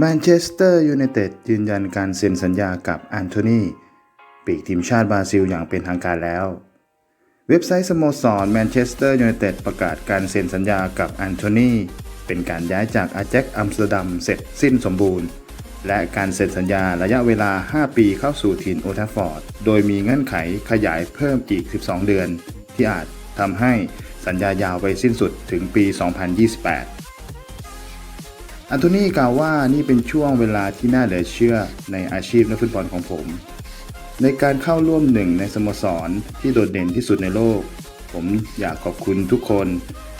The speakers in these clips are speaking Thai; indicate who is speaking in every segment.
Speaker 1: แมนเชสเตอร์ยูไนเต็ดยืนยันการเซ็นสัญญากับแอนโทนีปีกทีมชาติบราซิลอย่างเป็นทางการแล้ว เว็บไซต์สโมสรแมนเชสเตอร์ยูไนเต็ดประกาศการเซ็นสัญญากับแอนโทนีเป็นการย้ายจากอาแจ็คอัมสเตอร์ดัมเสร็จสิ้นสมบูรณ์ และการเซ็นสัญญาระยะเวลา 5 ปีเข้าสู่ทีมโอทัฟฟอร์ด โดยมีเงื่อนไขขยายเพิ่มอีก 12 เดือน ที่อาจทำให้สัญญายาวไปสิ้นสุดถึงปี 2028 อันโทนี่กล่าวว่านี่เป็นช่วงเวลาที่น่าเหลือเชื่อในอาชีพนักฟุตบอลของผม ในการเข้าร่วมหนึ่งในสโมสรที่โดดเด่นที่สุดในโลก ผมอยากขอบคุณทุกคน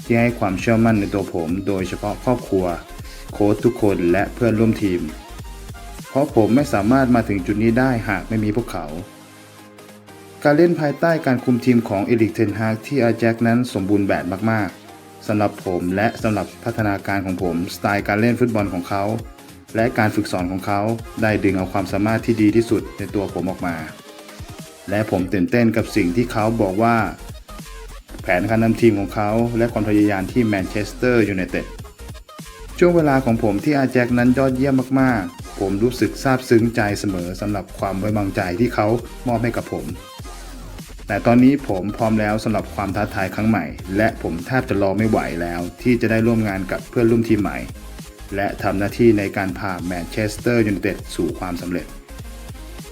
Speaker 1: ที่ให้ความเชื่อมั่นในตัวผม โดยเฉพาะครอบครัว โค้ชทุกคนและเพื่อนร่วมทีม เพราะผมไม่สามารถมาถึงจุดนี้ได้หากไม่มีพวกเขา การเล่นภายใต้การคุมทีมของเอริกเทนฮากที่อาแจ็คนั้นสมบูรณ์แบบมากๆ สำหรับผมและสำหรับพัฒนาการของผมสไตล์การเล่นฟุตบอลของเขา และการฝึกสอนของเขาได้ดึงเอาความสามารถที่ดีที่สุดในตัวผมออกมา และผมตื่นเต้นกับสิ่งที่เขาบอกว่า แผนการนำทีมของเขาและความพยายามที่แมนเชสเตอร์ยูไนเต็ดช่วงเวลาของผมที่อาแจ็คนั้นยอดเยี่ยมมากๆ ผมรู้สึกซาบซึ้งใจเสมอสำหรับความไว้วางใจที่เขามอบให้กับผม แต่ตอนนี้ผมพร้อมแล้วสำหรับความท้าทายครั้งใหม่ และผมแทบจะรอไม่ไหวแล้ว ที่จะได้ร่วมงานกับเพื่อนร่วมทีมใหม่ และทำหน้าที่ในการพาแมนเชสเตอร์ยูไนเต็ดสู่ความสำเร็จ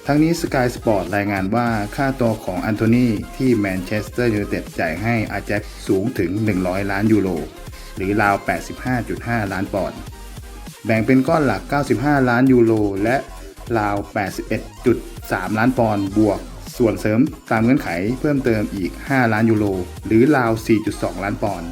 Speaker 1: ทั้งนี้ Sky Sport รายงานว่าค่าตัวของอันโทนีที่แมนเชสเตอร์ยูไนเต็ดจ่ายให้อาแจ็คสูงถึง 100 ล้านยูโรหรือราว 85.5 ล้านปอนด์แบ่งเป็นก้อนหลัก 95 ล้านยูโรและราว 81.3 ล้านปอนด์บวก ส่วนเสริมตามเงื่อนไขเพิ่มเติมอีก 5 ล้านยูโร หรือราว 4.2 ล้านปอนด์